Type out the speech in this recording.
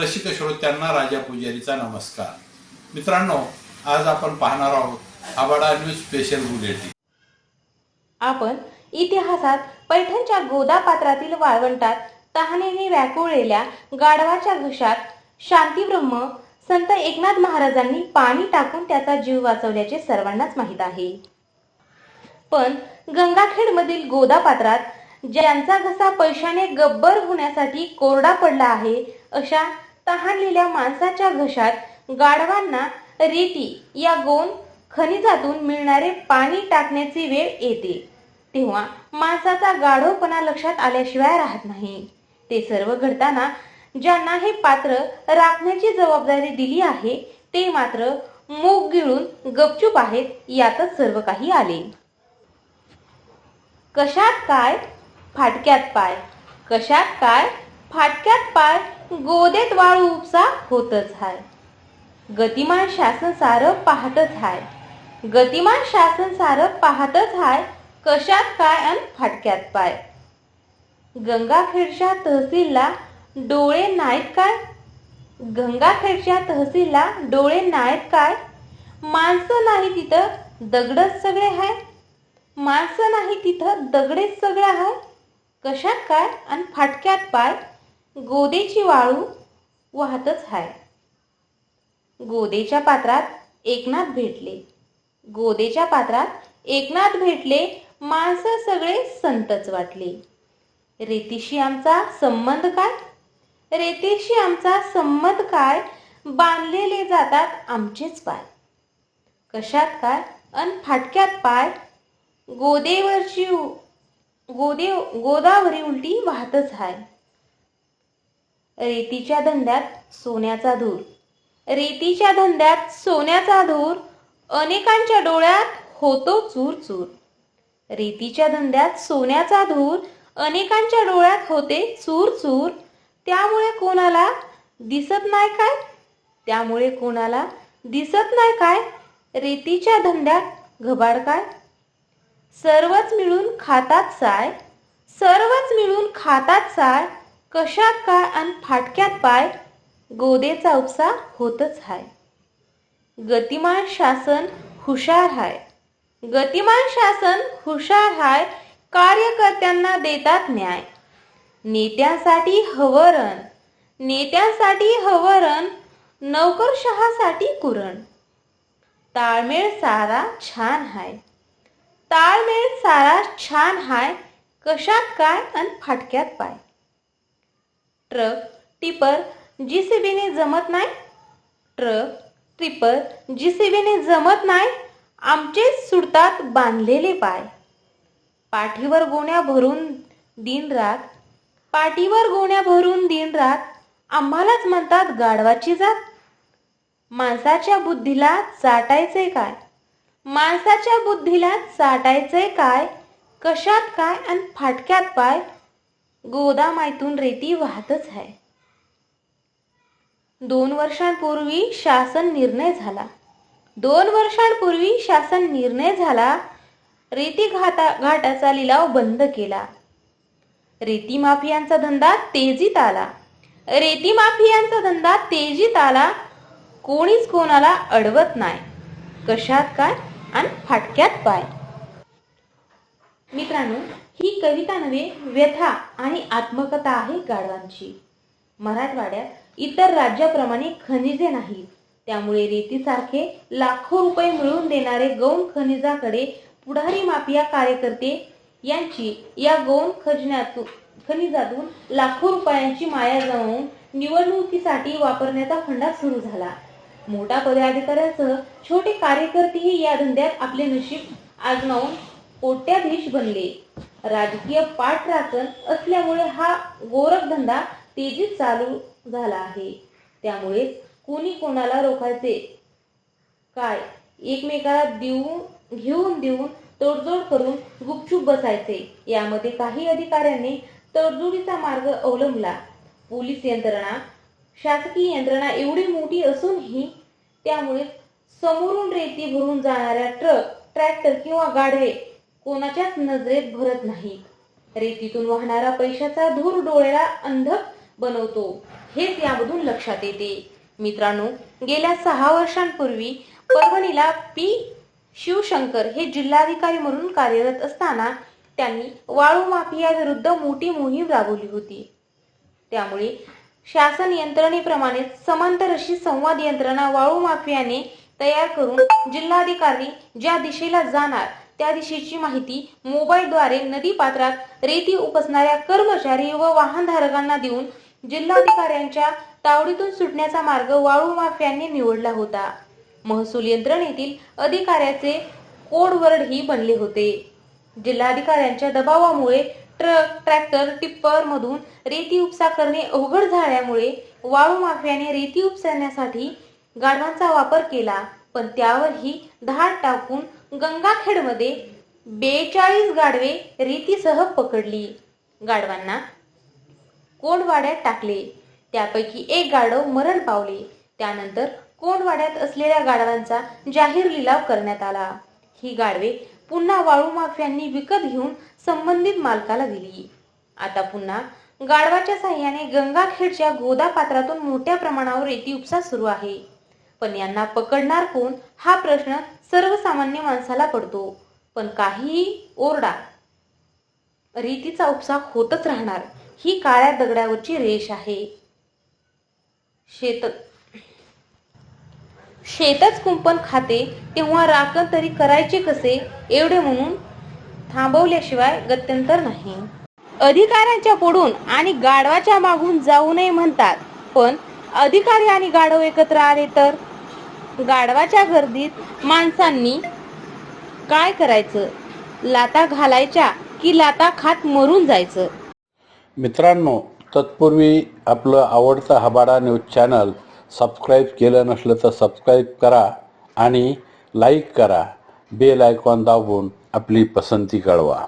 रसिक श्रोत्यांना राजा पुजारीचा नमस्कार. मित्रांनो आज आपण पाहणार आहोत आबाडा न्यूज स्पेशल बुलेटिन. आपण इतिहासात पैठणच्या गोदा पात्रातील वाळवंटात तहानेने व्याकुळलेल्या गाढवाच्या घशात शांतीब्रह्म संत एकनाथ महाराजांनी पाणी टाकून त्याचा जीव वाचवल्याचे सर्वांनाच माहीत आहे. पण गंगाखेडमधील गोदा पात्रात ज्यांचा घसा पैशाने गब्बर होण्यासाठी कोरडा पडला आहे अशा तहानलेल्या माणसाच्या घशात गाढवांना रेती या गोन खनिजातून मिळणारे पाणी टाकण्याची वेळ येते. तेव्हा माणसाचा गाढवपणा लक्षात आल्याशिवाय राहत नाही. ते सर्व घडताना ज्यांना हे पात्र राखण्याची जबाबदारी दिली आहे ते मात्र मूग गिळून गपचूप आहेत यातच सर्व काही आले. कशात काय? फाटक्यात पाय. कशात काय? फाटक्यात पाय गोदेत वाळू उपसा होतच हाय. गतिमान शासन सारं पाहतच हाय. गतिमान शासन सारं पाहतच हाय कशात काय अन फाटक्यात पाय. गंगाखेडच्या तहसीलला डोळे नाहीत काय? गंगाखेडच्या तहसीलला डोळे नाहीत काय? माणसं नाही तिथं दगडच सगळे हाय. माणसं नाही तिथं दगडेच सगळं हाय. कशात काय आणि फाटक्यात पाय? गोदेची वाळू वाहतच हाय. गोदेच्या पात्रात एकनाथ भेटले. गोदेच्या पात्रात एकनाथ भेटले माणसं सगळे संतच वाटले. रेतीशी आमचा संबंध काय? रेतीशी आमचा संबंध काय? बांधलेले जातात आमचेच पाय. कशात काय अन फाटक्यात पाय? गोदेवरची गोदे गोदावरी उलटी वाहतच हाय. रेतीच्या धंद्यात सोन्याचा धूर. रेतीच्या धंद्यात सोन्याचा धूर अनेकांच्या डोळ्यात होतो चूर चूर. रेतीच्या धंद्यात सोन्याचा धूर अनेकांच्या डोळ्यात होते चूर चूर. त्यामुळे कोणाला दिसत नाही काय? त्यामुळे कोणाला दिसत नाही काय? रेतीच्या धंद्यात घबाड काय? सर्वच मिळून खातात साय. सर्वच मिळून खातात साय. कशात काय आणि फाटक्यात पाय गोदेचा उपसा होतच हाय. गतिमान शासन हुशार हाय. गतिमान शासन हुशार हाय कार्यकर्त्यांना देतात न्याय. नेत्यांसाठी हवरण. नेत्यांसाठी हवरण नौकरशहासाठी कुरण. ताळमेळ सारा छान हाय. ताळमेळ सारा छान हाय कशात काय आणि फाटक्यात पाय. ट्रक टिपर जीसीबीने जमत नाही. ट्रक टिपर जीसीबीने जमत नाही. आमचेच सुडतात बांधलेले पाय. पाठीवर गोण्या भरून दिन रात. पाठीवर गोण्या भरून दिन रात. आम्हालाच म्हणतात गाढवाची जात. माणसाच्या बुद्धीला चाटायचे काय? माणसाच्या बुद्धीला चाटायचे काय? कशात काय आणि फाटक्यात पाय? गोदामातून रेती वाहतच आहे. दोन वर्षांपूर्वी शासन निर्णय झाला. दोन वर्षांपूर्वी शासन निर्णय झाला रेती घाटा घाटाचा लिलाव बंद केला. रेती माफियांचा धंदा तेजीत आला. रेती माफियांचा धंदा तेजीत आला. कोणीच कोणाला अडवत नाही. कशात काय आणि फाटक्यात पाय. मित्रांनो ही कविता नव्हे व्यथा आणि आत्मकथा आहे गाढवांची. मराठवाड्यात इतर राज्याप्रमाणे खनिजे नाहीत. त्यामुळे रेतीसारखे लाखो रुपये मिळवून देणारे गौण खनिजाकडे पुढारी माफिया कार्यकर्ते यांची या गौण खजिन्यातून खनिजातून लाखो रुपयांची माया जमवून निवडणुकीसाठी वापरण्याचा फंडा सुरू झाला. मोठा पदाधिकाऱ्यांसह छोटे कार्यकर्तेही या धंद्यात आपले नशीब आजमावून कोट्याधीश बनले. राजकीय पाठराखण असल्यामुळे हा गोरखधंदा तेजीत चालू झाला आहे. त्यामुळे कोणी कोणाला रोखायचे? काय? एकमेकाला देऊन घेऊन देऊन तोडजोड करून गुपचूप बसायचे. यामध्ये काही अधिकाऱ्यांनी तडजोडीचा मार्ग अवलंबला. पोलीस यंत्रणा शासकीय यंत्रणा एवढी मोठी असूनही त्यामुळे समोरून रेती भरून जाणाऱ्या ट्रक ट्रॅक्टर किंवा गाढवे कोणाच्याच नजरेत भरत नाहीत रेतीतून वाहणारा पैशाचा धूर डोळ्याला अंधक बनवतो. हेच यामधून लक्षात येते. मित्रांनो गेल्या सहा वर्षांपूर्वी परभणीला पी. शिवशंकर हे जिल्हाधिकारी म्हणून कार्यरत असताना त्यांनी वाळू माफिया विरुद्ध मोठी मोहीम राबवली होती. त्यामुळे शासन यंत्रणेप्रमाणे समांतर अशी संवाद यंत्रणा वाळू माफियाने तयार करून जिल्हाधिकारी ज्या दिशेला जाणार त्या दिशेची माहिती मोबाईलद्वारे नदी पात्रात रेती उपसणाऱ्या कर्मचारी व वाहनधारकांना देऊन जिल्हाधिकाऱ्यांच्या तावडीतून सुटण्याचा मार्ग वाळू माफियांनी निवडला होता. महसूल यंत्रणेतील अधिकाऱ्याचे कोडवर्डही बनले होते. जिल्हाधिकाऱ्यांच्या दबावामुळे ट्रक ट्रॅक्टर टिप्पर मधून रेती उपसा करणे अवघड झाल्यामुळे वाळू माफियाने रेती उपसण्यासाठी गाढवांचा वापर केला. पण त्यावरही धाड टाकून गंगाखेडमध्ये बेचाळीस गाढवे रेतीसह पकडली. गाढवांना कोंडवाड्यात टाकले. त्यापैकी एक गाढव मरण पावले. त्यानंतर कोंडवाड्यात असलेल्या गाढवांचा जाहीर लिलाव करण्यात आला. ही गाढवे पुन्हा वाळू माफियांनी विकत घेऊन संबंधित मालकाला दिली. आता पुन्हा गाढवाच्या साह्याने गंगाखेडच्या गोदा पात्रातून मोठ्या प्रमाणावर रेती उपसा सुरू आहे. पण यांना पकडणार कोण? हा प्रश्न सर्वसामान्य माणसाला पडतो. पण काहीही ओरडा रीतीचा उपसा होतच राहणार. ही काळ्या दगडावरची रेष आहे. शेत शेतच कुंपण खाते तेव्हा राखण तरी करायचे कसे? एवढे म्हणून थांबवल्याशिवाय गत्यंतर नाही. अधिकाऱ्यांच्या पुढून आणि गाढवाच्या मागून जाऊ नये म्हणतात. पण अधिकारी आणि गाढव एकत्र आले तर? गाढवाच्या गर्दीत माणसांनी काय करायचं? लाता घालायच्या की लाता खात मरून जायचं? मित्रांनो तत्पूर्वी आपलं आवडतं हबाडा न्यूज चॅनल सबस्क्राईब केलं नसलं तर सबस्क्राईब करा आणि लाईक करा. बेल आयकॉन दाबून आपली पसंती कळवा.